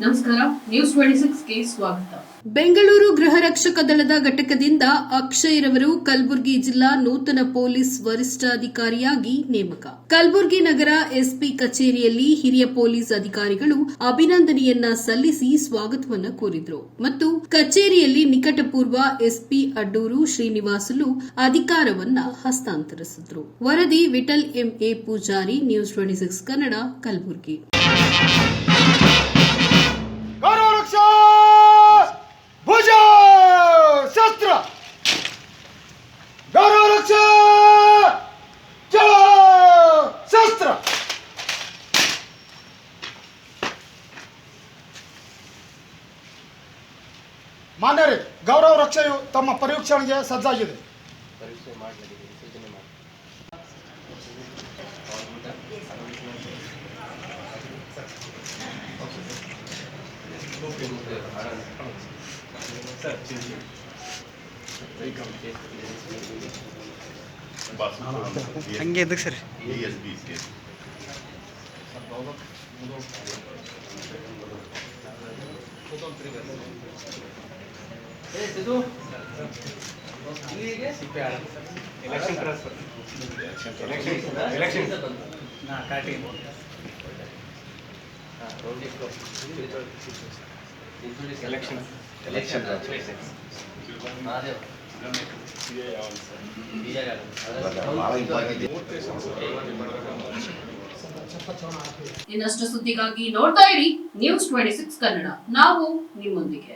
ನಮಸ್ಕಾರ news twenty ಸಿಕ್ಸ್ಗೆ ಸ್ವಾಗತ. ಬೆಂಗಳೂರು ಗೃಹ ರಕ್ಷಕ ದಳದ ಘಟಕದಿಂದ ಅಕ್ಷಯ್ ರವರು ಕಲಬುರಗಿ ಜಿಲ್ಲಾ ನೂತನ ಪೊಲೀಸ್ ವರಿಷ್ಠಾಧಿಕಾರಿಯಾಗಿ ನೇಮಕ. ಕಲಬುರಗಿ ನಗರ ಎಸ್ಪಿ ಕಚೇರಿಯಲ್ಲಿ ಹಿರಿಯ ಪೊಲೀಸ್ ಅಧಿಕಾರಿಗಳು ಅಭಿನಂದನೆಯನ್ನ ಸಲ್ಲಿಸಿ ಸ್ವಾಗತವನ್ನ ಕೋರಿದ್ರು. ಮತ್ತು ಕಚೇರಿಯಲ್ಲಿ ನಿಕಟಪೂರ್ವ ಎಸ್ಪಿ ಅಡ್ಡೂರು ಶ್ರೀನಿವಾಸಲು ಅಧಿಕಾರವನ್ನ ಹಸ್ತಾಂತರಿಸಿದ್ರು. ವರದಿ Vittal MA Pujari news twenty six Kannada, Kalaburagi. ಮಾನ್ಯರೇ ಗೌರವ ರಕ್ಷೆಯು ತಮ್ಮ ಪರೀಕ್ಷಣೆಗೆ ಸಜ್ಜಾಗಿದೆ. ಹಂಗೆ ಎದಕ್ಕೆ ಸರ್ ಇನ್ನಷ್ಟು ಸುದ್ದಿಗಾಗಿ ನೋಡ್ತಾ ಇರಿ ನ್ಯೂಸ್ ಟ್ವೆಂಟಿ ಸಿಕ್ಸ್ ಕನ್ನಡ. ನಾವು ನಿಮ್ಮೊಂದಿಗೆ.